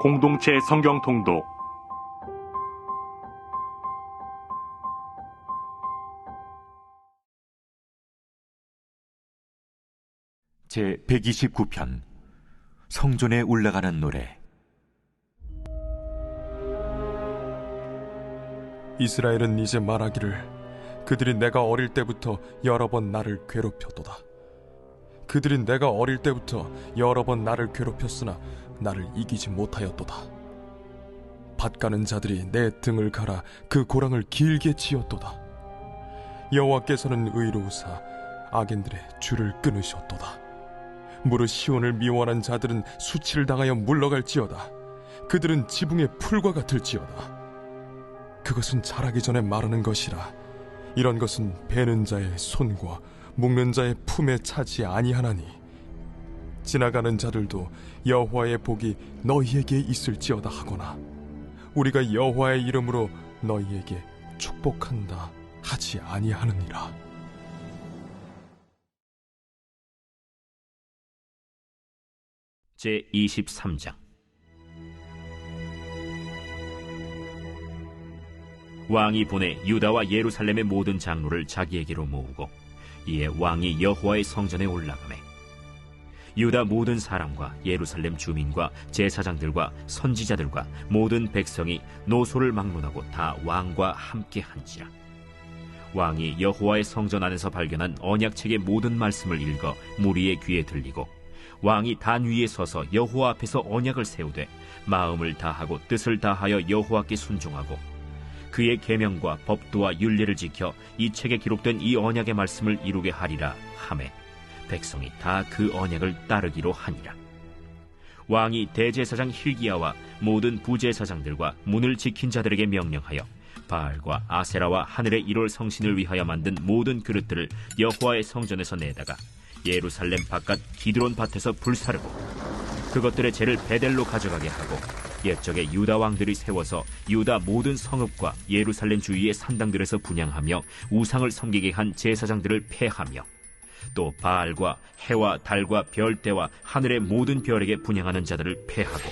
공동체 성경 통독 제 129편 성전에 올라가는 노래 이스라엘은 이제 말하기를 그들이 내가 어릴 때부터 여러 번 나를 괴롭혔도다. 그들이 내가 어릴 때부터 여러 번 나를 괴롭혔으나 나를 이기지 못하였도다. 밭 가는 자들이 내 등을 갈아 그 고랑을 길게 치었도다. 여호와께서는 의로우사 악인들의 줄을 끊으셨도다. 무릇 시온을 미워하는 자들은 수치를 당하여 물러갈지어다. 그들은 지붕의 풀과 같을지어다. 그것은 자라기 전에 마르는 것이라. 이런 것은 베는 자의 손과 묶는 자의 품에 차지 아니하나니. 지나가는 자들도 여호와의 복이 너희에게 있을지어다 하거나 우리가 여호와의 이름으로 너희에게 축복한다 하지 아니하느니라. 제 23장 왕이 보내 유다와 예루살렘의 모든 장로를 자기에게로 모으고 이에 왕이 여호와의 성전에 올라가매 유다 모든 사람과 예루살렘 주민과 제사장들과 선지자들과 모든 백성이 노소를 막론하고 다 왕과 함께 한지라. 왕이 여호와의 성전 안에서 발견한 언약책의 모든 말씀을 읽어 무리의 귀에 들리고 왕이 단 위에 서서 여호와 앞에서 언약을 세우되 마음을 다하고 뜻을 다하여 여호와께 순종하고 그의 계명과 법도와 윤례를 지켜 이 책에 기록된 이 언약의 말씀을 이루게 하리라 하매 백성이 다 그 언약을 따르기로 하니라. 왕이 대제사장 힐기야와 모든 부제사장들과 문을 지킨 자들에게 명령하여 바알과 아세라와 하늘의 1월 성신을 위하여 만든 모든 그릇들을 여호와의 성전에서 내다가 예루살렘 바깥 기드론 밭에서 불사르고 그것들의 죄를 베델로 가져가게 하고 옛적에 유다 왕들이 세워서 유다 모든 성읍과 예루살렘 주위의 산당들에서 분양하며 우상을 섬기게 한 제사장들을 폐하며 또 바알과 해와 달과 별대와 하늘의 모든 별에게 분양하는 자들을 폐하고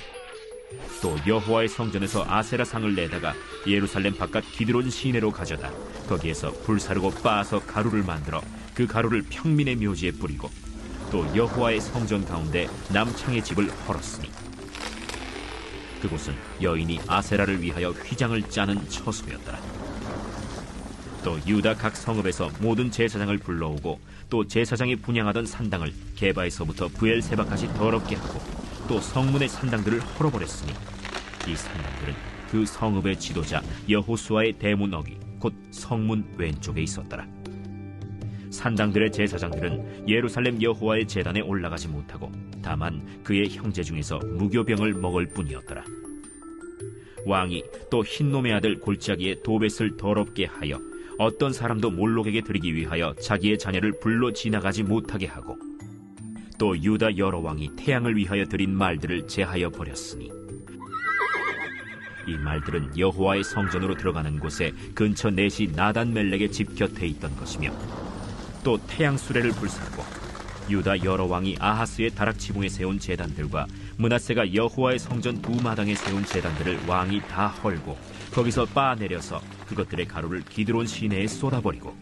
또 여호와의 성전에서 아세라 상을 내다가 예루살렘 바깥 기드론 시내로 가져다 거기에서 불사르고 빻아서 가루를 만들어 그 가루를 평민의 묘지에 뿌리고 또 여호와의 성전 가운데 남창의 집을 헐었으니 그곳은 여인이 아세라를 위하여 휘장을 짜는 처소였더라. 또 유다 각 성읍에서 모든 제사장을 불러오고 또 제사장이 분양하던 산당을 개바에서부터 부엘세바까지 더럽게 하고 또 성문의 산당들을 헐어버렸으니 이 산당들은 그 성읍의 지도자 여호수아의 대문 어기 곧 성문 왼쪽에 있었더라. 산당들의 제사장들은 예루살렘 여호와의 제단에 올라가지 못하고 다만 그의 형제 중에서 무교병을 먹을 뿐이었더라. 왕이 또 흰놈의 아들 골짜기에 도벳을 더럽게 하여 어떤 사람도 몰록에게 드리기 위하여 자기의 자녀를 불러 지나가지 못하게 하고 또 유다 여러 왕이 태양을 위하여 드린 말들을 제하여 버렸으니 이 말들은 여호와의 성전으로 들어가는 곳에 근처 넷이 나단 멜렉의 집 곁에 있던 것이며 또 태양 수레를 불사르고 유다 여러 왕이 아하스의 다락 지붕에 세운 제단들과 문하세가 여호와의 성전 두 마당에 세운 제단들을 왕이 다 헐고 거기서 빻아내려서 그것들의 가루를 기드론 시내에 쏟아버리고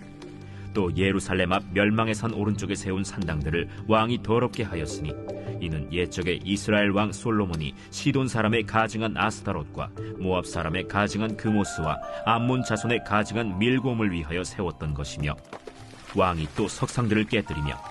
또 예루살렘 앞 멸망의 산 오른쪽에 세운 산당들을 왕이 더럽게 하였으니 이는 옛적에 이스라엘 왕 솔로몬이 시돈 사람의 가증한 아스타롯과 모압 사람의 가증한 그모스와 암몬 자손의 가증한 밀곰을 위하여 세웠던 것이며 왕이 또 석상들을 깨뜨리며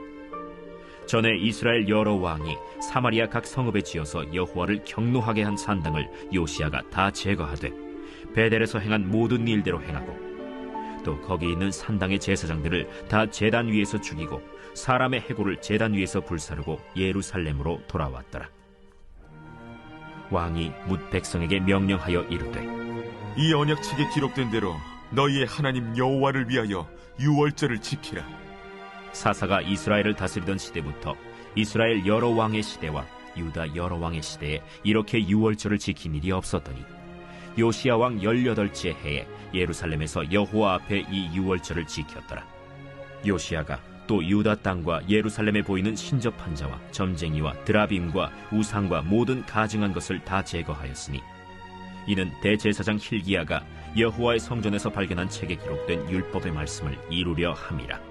전에 이스라엘 여러 왕이 사마리아 각 성읍에 지어서 여호와를 경노하게 한 산당을 요시아가 다 제거하되 베델에서 행한 모든 일대로 행하고 또 거기 있는 산당의 제사장들을 다 제단 위에서 죽이고 사람의 해골을 제단 위에서 불사르고 예루살렘으로 돌아왔더라. 왕이 뭇 백성에게 명령하여 이르되 이 언약책에 기록된 대로 너희의 하나님 여호와를 위하여 유월절을 지키라. 사사가 이스라엘을 다스리던 시대부터 이스라엘 여러 왕의 시대와 유다 여러 왕의 시대에 이렇게 유월절을 지킨 일이 없었더니 요시야 왕 18째 해에 예루살렘에서 여호와 앞에 이 유월절을 지켰더라. 요시야가 또 유다 땅과 예루살렘에 보이는 신접한 자와 점쟁이와 드라빔과 우상과 모든 가증한 것을 다 제거하였으니 이는 대제사장 힐기야가 여호와의 성전에서 발견한 책에 기록된 율법의 말씀을 이루려 함이라.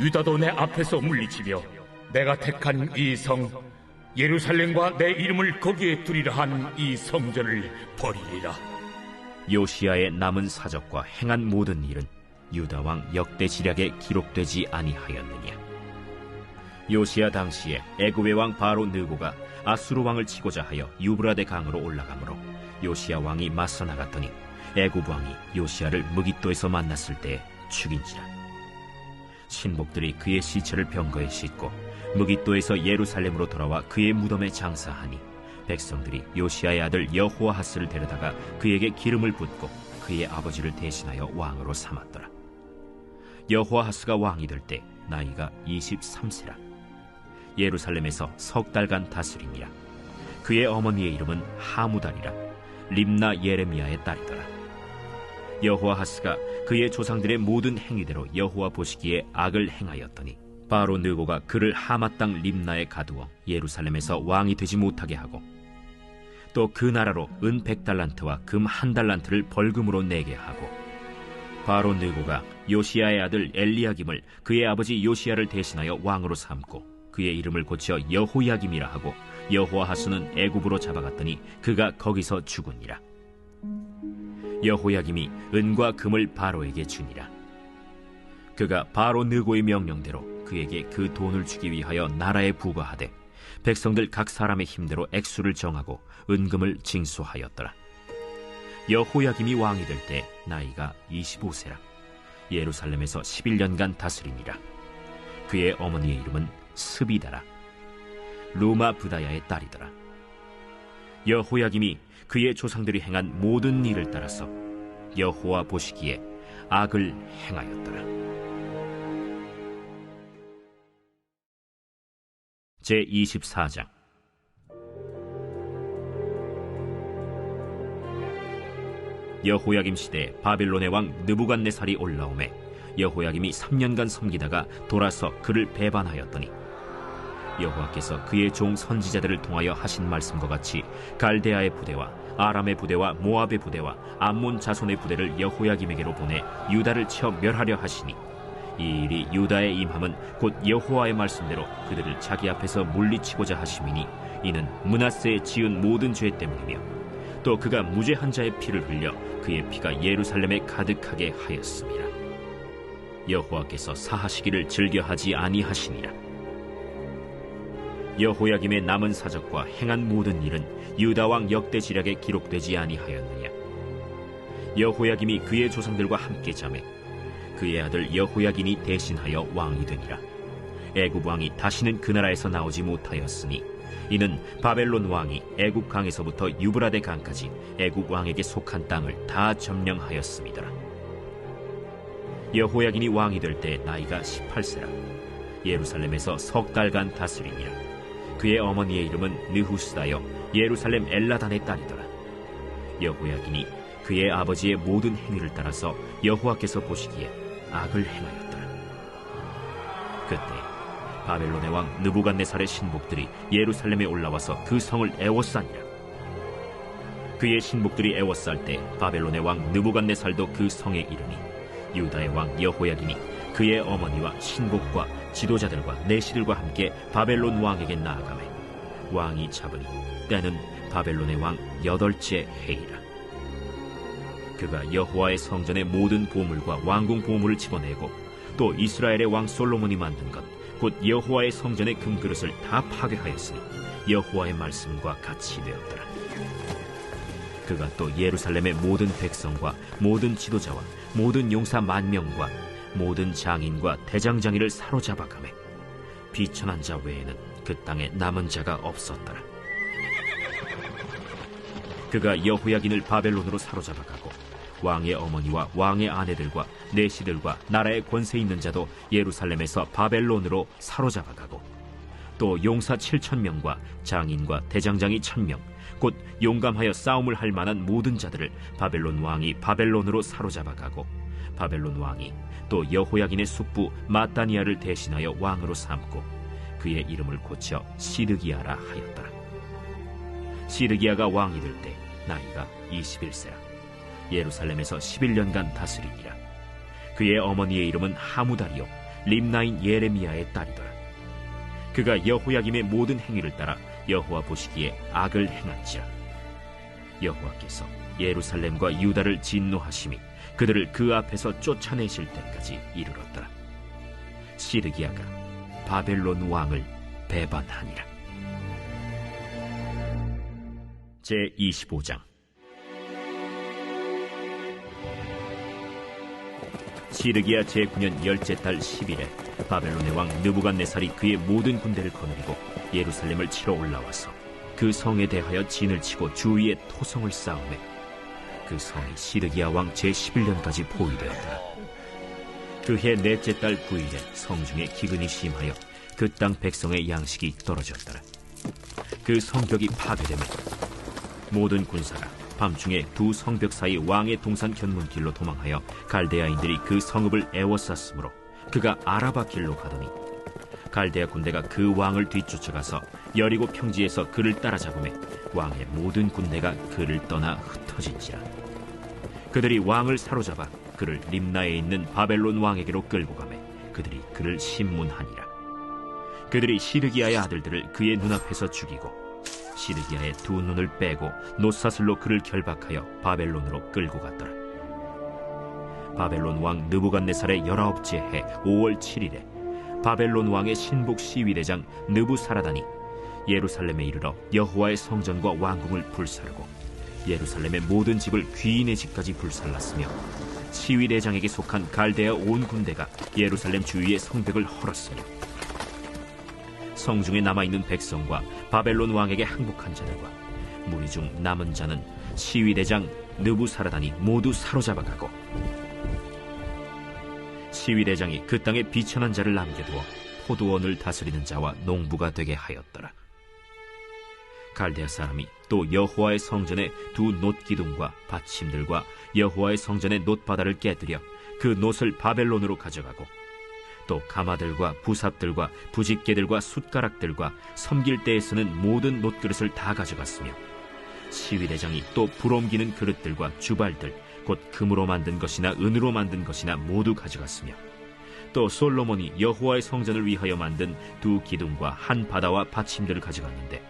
유다도 내 앞에서 물리치며 내가 택한 이 성 예루살렘과 내 이름을 거기에 두리라 한 이 성전을 버리리라. 요시아의 남은 사적과 행한 모든 일은 유다 왕 역대 지략에 기록되지 아니하였느냐 요시아 당시에 애굽의 왕 바로 느고가 아수르 왕을 치고자 하여 유브라데 강으로 올라가므로 요시아 왕이 맞서 나갔더니 애굽 왕이 요시아를 무기토에서 만났을 때 죽인지라 신복들이 그의 시체를 병거에 싣고 무기토에서 예루살렘으로 돌아와 그의 무덤에 장사하니 백성들이 요시아의 아들 여호아하스를 데려다가 그에게 기름을 붓고 그의 아버지를 대신하여 왕으로 삼았더라. 여호아하스가 왕이 될 때 나이가 23세라. 예루살렘에서 석 달간 다스리니라. 그의 어머니의 이름은 하무달이라. 림나 예레미야의 딸이더라. 여호아하스가 그의 조상들의 모든 행위대로 여호와 보시기에 악을 행하였더니 바로 느고가 그를 하마 땅 림나에 가두어 예루살렘에서 왕이 되지 못하게 하고 또 그 나라로 은 백달란트와 금 한 달란트를 벌금으로 내게 하고 바로 느고가 요시야의 아들 엘리야김을 그의 아버지 요시야를 대신하여 왕으로 삼고 그의 이름을 고쳐 여호야김이라 하고 여호아하스는 애굽으로 잡아갔더니 그가 거기서 죽으니라 여호야김이 은과 금을 바로에게 주니라 그가 바로 느고의 명령대로 그에게 그 돈을 주기 위하여 나라에 부과하되 백성들 각 사람의 힘대로 액수를 정하고 은금을 징수하였더라. 여호야김이 왕이 될 때 나이가 25세라. 예루살렘에서 11년간 다스리니라. 그의 어머니의 이름은 스비다라. 루마 부다야의 딸이더라. 여호야김이 그의 조상들이 행한 모든 일을 따라서 여호와 보시기에 악을 행하였더라. 제 24장 여호야김 시대 바빌론의 왕 느부갓네살이 올라오매 여호야김이 3년간 섬기다가 돌아서 그를 배반하였더니 여호와께서 그의 종 선지자들을 통하여 하신 말씀과 같이 갈대아의 부대와 아람의 부대와 모압의 부대와 암몬 자손의 부대를 여호야김에게로 보내 유다를 쳐 멸하려 하시니 이 일이 유다의 임함은 곧 여호와의 말씀대로 그들을 자기 앞에서 물리치고자 하심이니 이는 문하세에 지은 모든 죄 때문이며 또 그가 무죄한 자의 피를 흘려 그의 피가 예루살렘에 가득하게 하였습니다. 여호와께서 사하시기를 즐겨하지 아니하시니라. 여호야김의 남은 사적과 행한 모든 일은 유다 왕 역대 지략에 기록되지 아니하였느냐. 여호야김이 그의 조상들과 함께 잠에 그의 아들 여호야긴이 대신하여 왕이 되니라. 애굽 왕이 다시는 그 나라에서 나오지 못하였으니 이는 바벨론 왕이 애굽 강에서부터 유브라데 강까지 애굽 왕에게 속한 땅을 다 점령하였습니다. 여호야긴이 왕이 될 때 나이가 18세라. 예루살렘에서 석 달간 다스리니라. 그의 어머니의 이름은 느후스다여 예루살렘 엘라단의 딸이더라. 여호야긴이 그의 아버지의 모든 행위를 따라서 여호와께서 보시기에 악을 행하였더라. 그때 바벨론의 왕 느부갓네살의 신복들이 예루살렘에 올라와서 그 성을 애워싸니라. 그의 신복들이 애워쌀 때 바벨론의 왕 느부갓네살도 그 성에 이르니 유다의 왕 여호야긴이 그의 어머니와 신복과 지도자들과 내시들과 함께 바벨론 왕에게 나아가매 왕이 잡으니 때는 바벨론의 왕 여덟째 해이라. 그가 여호와의 성전의 모든 보물과 왕궁 보물을 집어내고 또 이스라엘의 왕 솔로몬이 만든 것 곧 여호와의 성전의 금그릇을 다 파괴하였으니 여호와의 말씀과 같이 되었더라. 그가 또 예루살렘의 모든 백성과 모든 지도자와 모든 용사 만 명과 모든 장인과 대장장이를 사로잡아가매 비천한 자 외에는 그 땅에 남은 자가 없었더라. 그가 여호야긴을 바벨론으로 사로잡아가고 왕의 어머니와 왕의 아내들과 내시들과 나라의 권세 있는 자도 예루살렘에서 바벨론으로 사로잡아가고 또 용사 7천 명과 장인과 대장장이 천명 곧 용감하여 싸움을 할 만한 모든 자들을 바벨론 왕이 바벨론으로 사로잡아가고 바벨론 왕이 또 여호야긴의 숙부 마따니아를 대신하여 왕으로 삼고 그의 이름을 고쳐 시드기야라 하였더라. 시드기야가 왕이 될 때 나이가 21세라. 예루살렘에서 11년간 다스리니라. 그의 어머니의 이름은 하무다리요 림나인 예레미야의 딸이더라. 그가 여호야김의 모든 행위를 따라 여호와 보시기에 악을 행한지라. 여호와께서 예루살렘과 유다를 진노하심이 그들을 그 앞에서 쫓아내실 때까지 이르렀더라. 시르기야가 바벨론 왕을 배반하니라. 제 25장. 시르기야 제9년 열째 달 10일에 바벨론의 왕 느부갓네살이 그의 모든 군대를 거느리고 예루살렘을 치러 올라와서 그 성에 대하여 진을 치고 주위에 토성을 쌓음에 그 성이 시르기야 왕 제11년까지 포위되었더라 그해 넷째 달 9일에 성중에 기근이 심하여 그 땅 백성의 양식이 떨어졌더라. 그 성벽이 파괴되며 모든 군사가 밤중에 두 성벽 사이 왕의 동산 견문길로 도망하여 갈대아인들이 그 성읍을 애워쌌으므로 그가 아라바 길로 가더니 갈대아 군대가 그 왕을 뒤쫓아가서 여리고 평지에서 그를 따라잡음에 왕의 모든 군대가 그를 떠나 흩어진지라 그들이 왕을 사로잡아 그를 림나에 있는 바벨론 왕에게로 끌고 가매 그들이 그를 신문하니라 그들이 시르기야의 아들들을 그의 눈앞에서 죽이고 시드기야의 두 눈을 빼고 노사슬로 그를 결박하여 바벨론으로 끌고 갔더라. 바벨론 왕 느부갓네살의 열아홉째 해 5월 7일에 바벨론 왕의 신복 시위대장 느부사라단이 예루살렘에 이르러 여호와의 성전과 왕궁을 불사르고 예루살렘의 모든 집을 귀인의 집까지 불살랐으며 시위대장에게 속한 갈대아 온 군대가 예루살렘 주위의 성벽을 헐었으며 성중에 남아있는 백성과 바벨론 왕에게 항복한 자들과 무리 중 남은 자는 시위대장 느부사라단이 모두 사로잡아가고 시위대장이 그 땅에 비천한 자를 남겨두어 포도원을 다스리는 자와 농부가 되게 하였더라. 갈대아 사람이 또 여호와의 성전의 두 놋기둥과 받침들과 여호와의 성전의 놋바다를 깨뜨려 그 놋을 바벨론으로 가져가고 또 가마들과 부삽들과 부집개들과 숟가락들과 섬길 때에 쓰는 모든 놋그릇을 다 가져갔으며 시위대장이 또 불옮기는 그릇들과 주발들 곧 금으로 만든 것이나 은으로 만든 것이나 모두 가져갔으며 또 솔로몬이 여호와의 성전을 위하여 만든 두 기둥과 한 바다와 받침들을 가져갔는데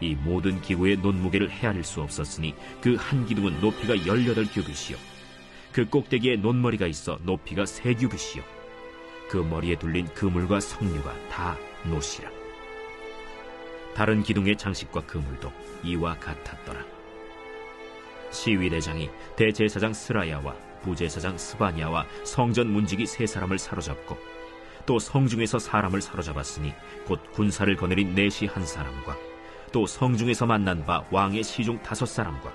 이 모든 기구의 논무게를 헤아릴 수 없었으니 그 한 기둥은 높이가 열여덟 규빗이요 그 꼭대기에 논머리가 있어 높이가 세 규빗이요 그 머리에 둘린 그물과 석류가 다 노시라. 다른 기둥의 장식과 그물도 이와 같았더라. 시위대장이 대제사장 스라야와 부제사장 스바냐와 성전 문지기 세 사람을 사로잡고 또 성중에서 사람을 사로잡았으니 곧 군사를 거느린 내시 한 사람과 또 성중에서 만난 바 왕의 시중 다섯 사람과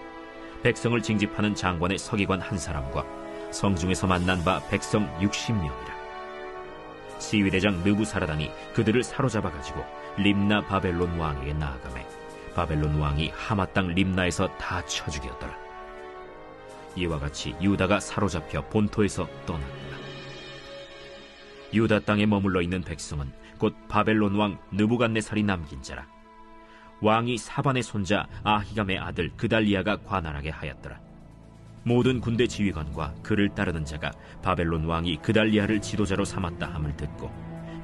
백성을 징집하는 장관의 서기관 한 사람과 성중에서 만난 바 백성 육십 명이라 시위대장 느부사라단이 그들을 사로잡아 가지고 림나 바벨론 왕에게 나아가매 바벨론 왕이 하마 땅 림나에서 다 쳐 죽였더라. 이와 같이 유다가 사로잡혀 본토에서 떠났다. 유다 땅에 머물러 있는 백성은 곧 바벨론 왕 느부갓네살이 남긴 자라. 왕이 사반의 손자 아히감의 아들 그달리아가 관할하게 하였더라. 모든 군대 지휘관과 그를 따르는 자가 바벨론 왕이 그달리아를 지도자로 삼았다 함을 듣고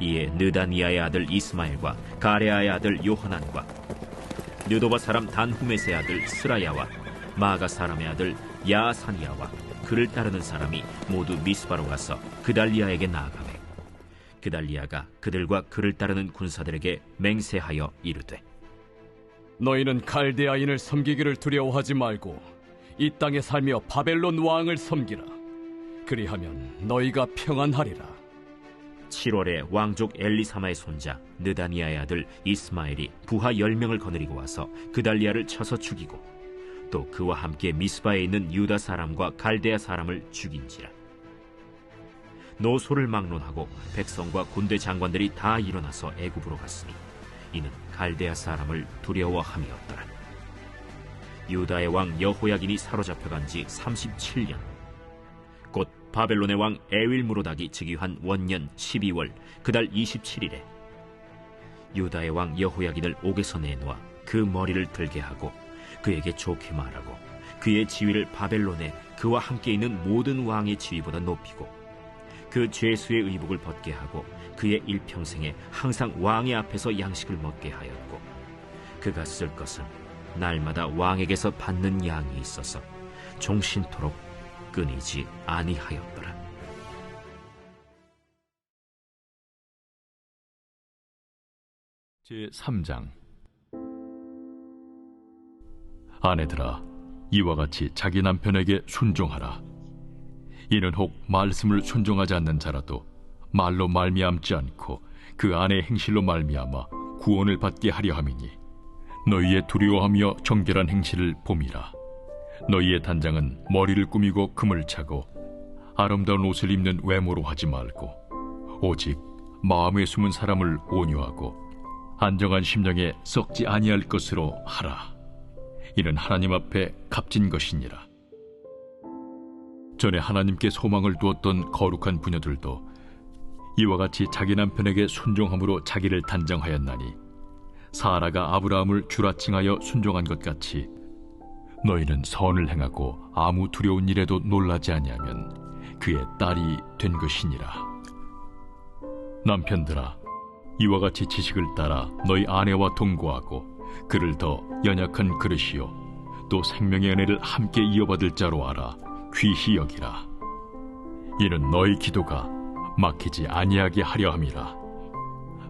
이에 느다니아의 아들 이스마엘과 가레아의 아들 요하난과 느도바 사람 단후메스의 아들 스라야와 마가 사람의 아들 야사니아와 그를 따르는 사람이 모두 미스바로 가서 그달리아에게 나아가매 그달리아가 그들과 그를 따르는 군사들에게 맹세하여 이르되 너희는 갈대아인을 섬기기를 두려워하지 말고 이 땅에 살며 바벨론 왕을 섬기라. 그리하면 너희가 평안하리라. 7월에 왕족 엘리사마의 손자 느다니아의 아들 이스마엘이 부하 10명을 거느리고 와서 그달리아를 쳐서 죽이고 또 그와 함께 미스바에 있는 유다 사람과 갈대아 사람을 죽인지라. 노소를 막론하고 백성과 군대 장관들이 다 일어나서 애굽으로 갔으니 이는 갈대아 사람을 두려워함이었더라. 유다의 왕 여호야긴이 사로잡혀간 지 37년 곧 바벨론의 왕 에윌무로닥이 즉위한 원년 12월 그달 27일에 유다의 왕 여호야긴을 옥에서 내놓아 그 머리를 들게 하고 그에게 좋게 말하고 그의 지위를 바벨론에 그와 함께 있는 모든 왕의 지위보다 높이고 그 죄수의 의복을 벗게 하고 그의 일평생에 항상 왕의 앞에서 양식을 먹게 하였고 그가 쓸 것은 날마다 왕에게서 받는 양이 있어서 종신토록 끊이지 아니하였더라. 제 3장 아내들아 이와 같이 자기 남편에게 순종하라 이는 혹 말씀을 순종하지 않는 자라도 말로 말미암지 않고 그 아내의 행실로 말미암아 구원을 받게 하려 함이니 너희의 두려워하며 정결한 행실을 봄이라 너희의 단장은 머리를 꾸미고 금을 차고 아름다운 옷을 입는 외모로 하지 말고 오직 마음에 숨은 사람을 온유하고 안정한 심령에 썩지 아니할 것으로 하라. 이는 하나님 앞에 값진 것이니라. 전에 하나님께 소망을 두었던 거룩한 부녀들도 이와 같이 자기 남편에게 순종함으로 자기를 단정하였나니 사라가 아브라함을 주라칭하여 순종한 것 같이 너희는 선을 행하고 아무 두려운 일에도 놀라지 아니하면 그의 딸이 된 것이니라. 남편들아 이와 같이 지식을 따라 너희 아내와 동거하고 그를 더 연약한 그릇이요. 또 생명의 은혜를 함께 이어받을 자로 알아 귀히 여기라. 이는 너희 기도가 막히지 아니하게 하려 함이라.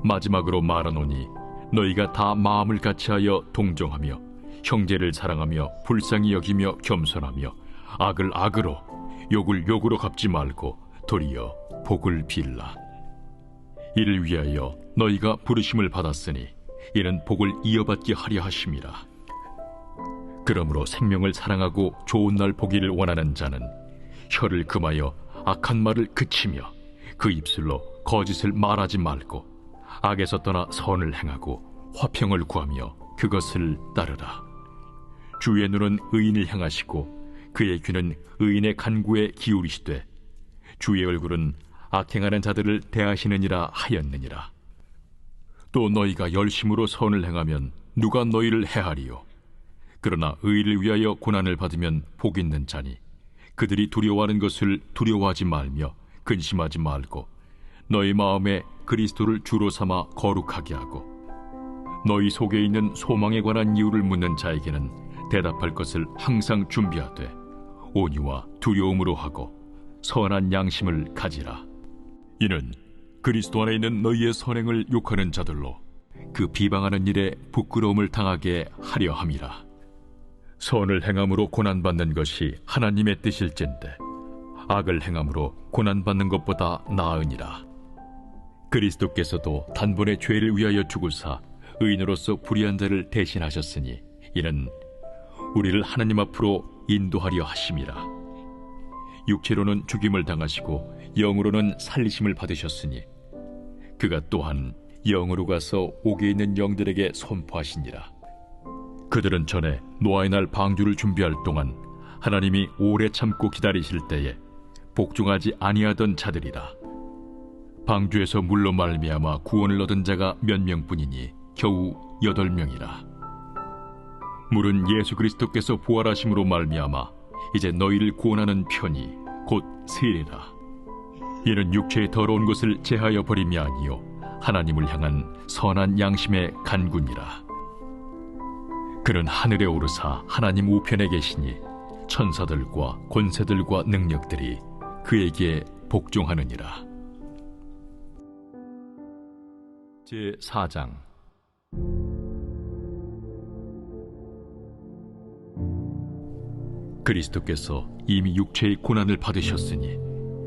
마지막으로 말하노니 너희가 다 마음을 같이하여 동정하며 형제를 사랑하며 불쌍히 여기며 겸손하며 악을 악으로 욕을 욕으로 갚지 말고 도리어 복을 빌라. 이를 위하여 너희가 부르심을 받았으니 이는 복을 이어받게 하려 하심이라. 그러므로 생명을 사랑하고 좋은 날 보기를 원하는 자는 혀를 금하여 악한 말을 그치며 그 입술로 거짓을 말하지 말고 악에서 떠나 선을 행하고 화평을 구하며 그것을 따르라. 주의 눈은 의인을 향하시고 그의 귀는 의인의 간구에 기울이시되 주의 얼굴은 악행하는 자들을 대하시느니라 하였느니라. 또 너희가 열심으로 선을 행하면 누가 너희를 해하리요? 그러나 의를 위하여 고난을 받으면 복 있는 자니 그들이 두려워하는 것을 두려워하지 말며 근심하지 말고 너희 마음에 그리스도를 주로 삼아 거룩하게 하고 너희 속에 있는 소망에 관한 이유를 묻는 자에게는 대답할 것을 항상 준비하되 온유와 두려움으로 하고 선한 양심을 가지라. 이는 그리스도 안에 있는 너희의 선행을 욕하는 자들로 그 비방하는 일에 부끄러움을 당하게 하려 함이라. 선을 행함으로 고난받는 것이 하나님의 뜻일진데 악을 행함으로 고난받는 것보다 나으니라. 그리스도께서도 단번에 죄를 위하여 죽으사 의인으로서 불의한 자를 대신하셨으니 이는 우리를 하나님 앞으로 인도하려 하심이라. 육체로는 죽임을 당하시고 영으로는 살리심을 받으셨으니 그가 또한 영으로 가서 옥에 있는 영들에게 선포하시니라. 그들은 전에 노아의 날 방주를 준비할 동안 하나님이 오래 참고 기다리실 때에 복종하지 아니하던 자들이라. 방주에서 물로 말미암아 구원을 얻은 자가 몇 명뿐이니 겨우 여덟 명이라. 물은 예수 그리스도께서 부활하심으로 말미암아 이제 너희를 구원하는 편이 곧 세례라. 이는 육체의 더러운 것을 제하여 버림이 아니요 하나님을 향한 선한 양심의 간군이라. 그는 하늘에 오르사 하나님 우편에 계시니 천사들과 권세들과 능력들이 그에게 복종하느니라. 제 4장 그리스도께서 이미 육체의 고난을 받으셨으니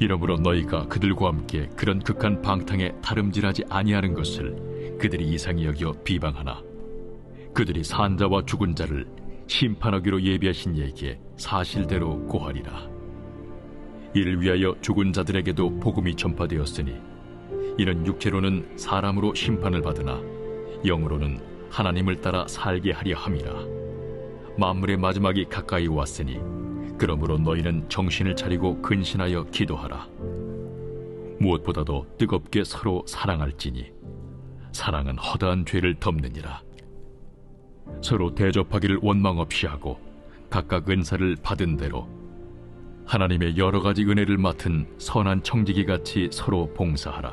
이러므로 너희가 그들과 함께 그런 극한 방탕에 다름질하지 아니하는 것을 그들이 이상히 여겨 비방하나 그들이 산자와 죽은 자를 심판하기로 예비하신 이에게 사실대로 고하리라. 이를 위하여 죽은 자들에게도 복음이 전파되었으니 이는 육체로는 사람으로 심판을 받으나 영으로는 하나님을 따라 살게 하려 함이라. 만물의 마지막이 가까이 왔으니 그러므로 너희는 정신을 차리고 근신하여 기도하라. 무엇보다도 뜨겁게 서로 사랑할지니 사랑은 허다한 죄를 덮느니라. 서로 대접하기를 원망 없이 하고 각각 은사를 받은 대로 하나님의 여러 가지 은혜를 맡은 선한 청지기 같이 서로 봉사하라.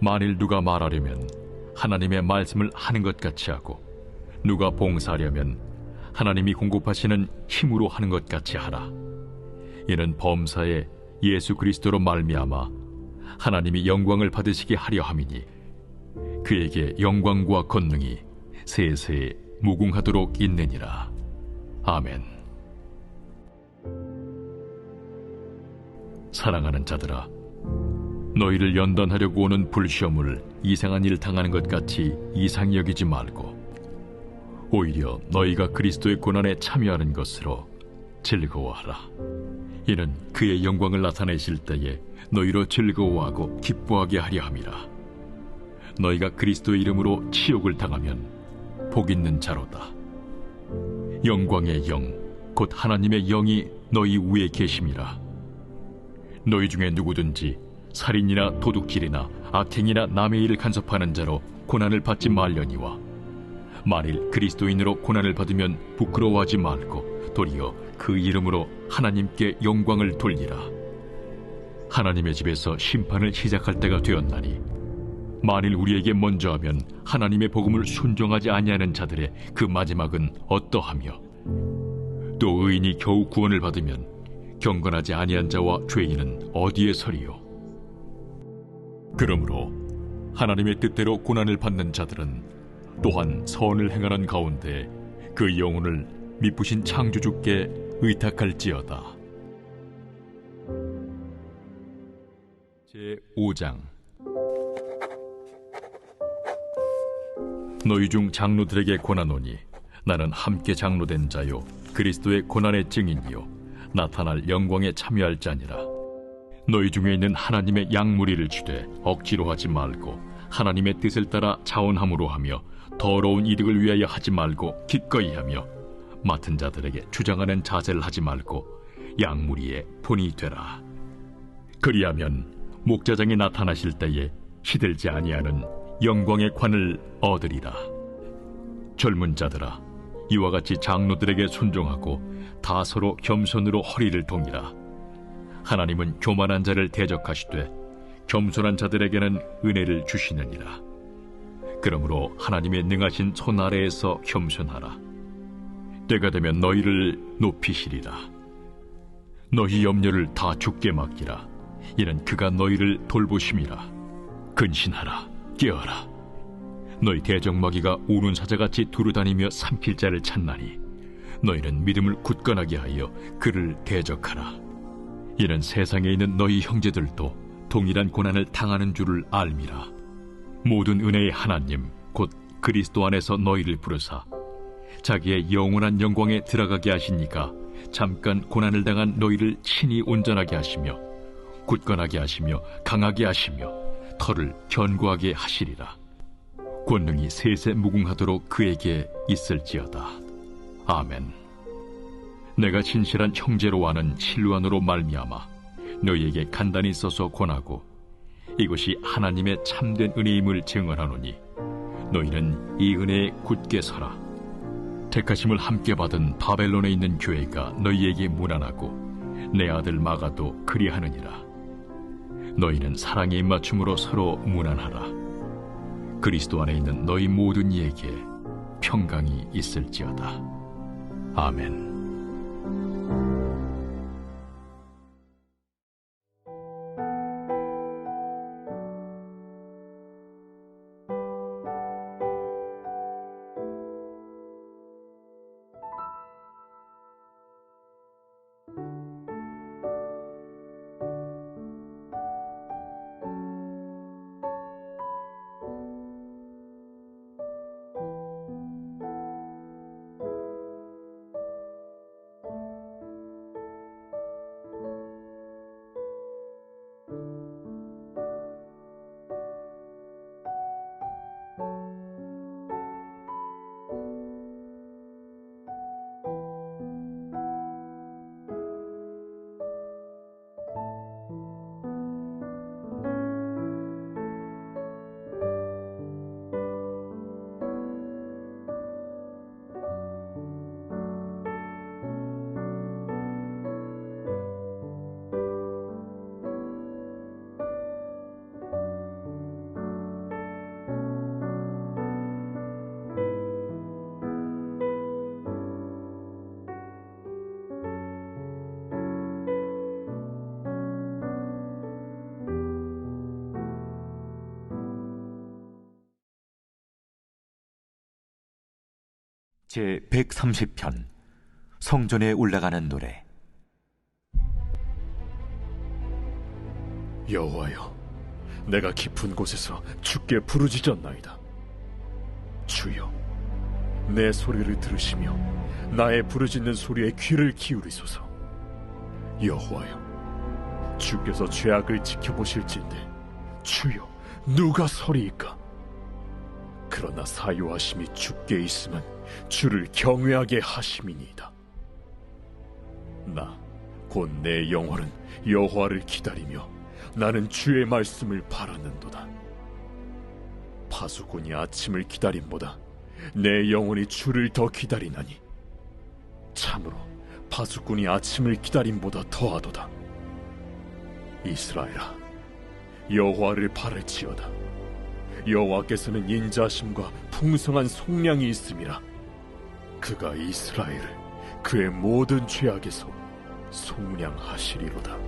만일 누가 말하려면 하나님의 말씀을 하는 것 같이 하고 누가 봉사하려면 하나님이 공급하시는 힘으로 하는 것 같이 하라. 이는 범사에 예수 그리스도로 말미암아 하나님이 영광을 받으시게 하려 함이니 그에게 영광과 권능이 세세 무궁하도록 있느니라. 아멘. 사랑하는 자들아, 너희를 연단하려고 오는 불시험을 이상한 일 당하는 것 같이 이상히 여기지 말고 오히려 너희가 그리스도의 고난에 참여하는 것으로 즐거워하라. 이는 그의 영광을 나타내실 때에 너희로 즐거워하고 기뻐하게 하려 함이라. 너희가 그리스도의 이름으로 치욕을 당하면 복 있는 자로다. 영광의 영, 곧 하나님의 영이 너희 위에 계심이라. 너희 중에 누구든지 살인이나 도둑질이나 악행이나 남의 일을 간섭하는 자로 고난을 받지 말려니와 만일 그리스도인으로 고난을 받으면 부끄러워하지 말고 도리어 그 이름으로 하나님께 영광을 돌리라. 하나님의 집에서 심판을 시작할 때가 되었나니 만일 우리에게 먼저 하면 하나님의 복음을 순종하지 아니하는 자들의 그 마지막은 어떠하며 또 의인이 겨우 구원을 받으면 경건하지 아니한 자와 죄인은 어디에 서리요 그러므로 하나님의 뜻대로 고난을 받는 자들은 또한 선을 행하는 가운데 그 영혼을 미쁘신 창조주께 의탁할지어다. 제 5장. 너희 중 장로들에게 권하노니 나는 함께 장로된 자요 그리스도의 고난의 증인이요 나타날 영광에 참여할 자니라. 너희 중에 있는 하나님의 양무리를 주되 억지로 하지 말고 하나님의 뜻을 따라 자원함으로 하며 더러운 이득을 위하여 하지 말고 기꺼이 하며 맡은 자들에게 주장하는 자세를 하지 말고 양무리의 본이 되라 그리하면 목자장이 나타나실 때에 시들지 아니하는 영광의 관을 얻으리라. 젊은 자들아, 이와 같이 장로들에게 순종하고 다 서로 겸손으로 허리를 동이라. 하나님은 교만한 자를 대적하시되 겸손한 자들에게는 은혜를 주시느니라. 그러므로 하나님의 능하신 손 아래에서 겸손하라. 때가 되면 너희를 높이시리라. 너희 염려를 다 죽게 맡기라. 이는 그가 너희를 돌보심이라. 근신하라. 깨어라. 너희 대적마귀가 우는 사자같이 두루다니며 삼킬 자를 찾나니 너희는 믿음을 굳건하게 하여 그를 대적하라. 이는 세상에 있는 너희 형제들도 동일한 고난을 당하는 줄을 알미라. 모든 은혜의 하나님 곧 그리스도 안에서 너희를 부르사 자기의 영원한 영광에 들어가게 하시니까 잠깐 고난을 당한 너희를 친히 온전하게 하시며 굳건하게 하시며 강하게 하시며 털을 견고하게 하시리라. 권능이 세세 무궁하도록 그에게 있을지어다. 아멘. 내가 진실한 형제로 아는 실루안으로 말미암아 너희에게 간단히 써서 권하고 이것이 하나님의 참된 은혜임을 증언하노니 너희는 이 은혜에 굳게 서라. 택하심을 함께 받은 바벨론에 있는 교회가 너희에게 무난하고 내 아들 마가도 그리하느니라. 너희는 사랑의 입맞춤으로 서로 무난하라. 그리스도 안에 있는 너희 모든 이에게 평강이 있을지어다. 아멘 제 130편 성전에 올라가는 노래 여호와여, 내가 깊은 곳에서 주께 부르짖었나이다. 주여, 내 소리를 들으시며 나의 부르짖는 소리에 귀를 기울이소서. 여호와여, 주께서 죄악을 지켜보실진데 주여, 누가 서리이까? 그러나 사유하심이 주께 있으면 주를 경외하게 하심이니이다. 나 곧 내 영혼은 여호와를 기다리며 나는 주의 말씀을 바랐는도다. 파수꾼이 아침을 기다림보다 내 영혼이 주를 더 기다리나니 참으로 파수꾼이 아침을 기다림보다 더하도다. 이스라엘아, 여호와를 바랄지어다. 여호와께서는 인자심과 풍성한 속량이 있음이라. 그가 이스라엘을 그의 모든 죄악에서 속량하시리로다.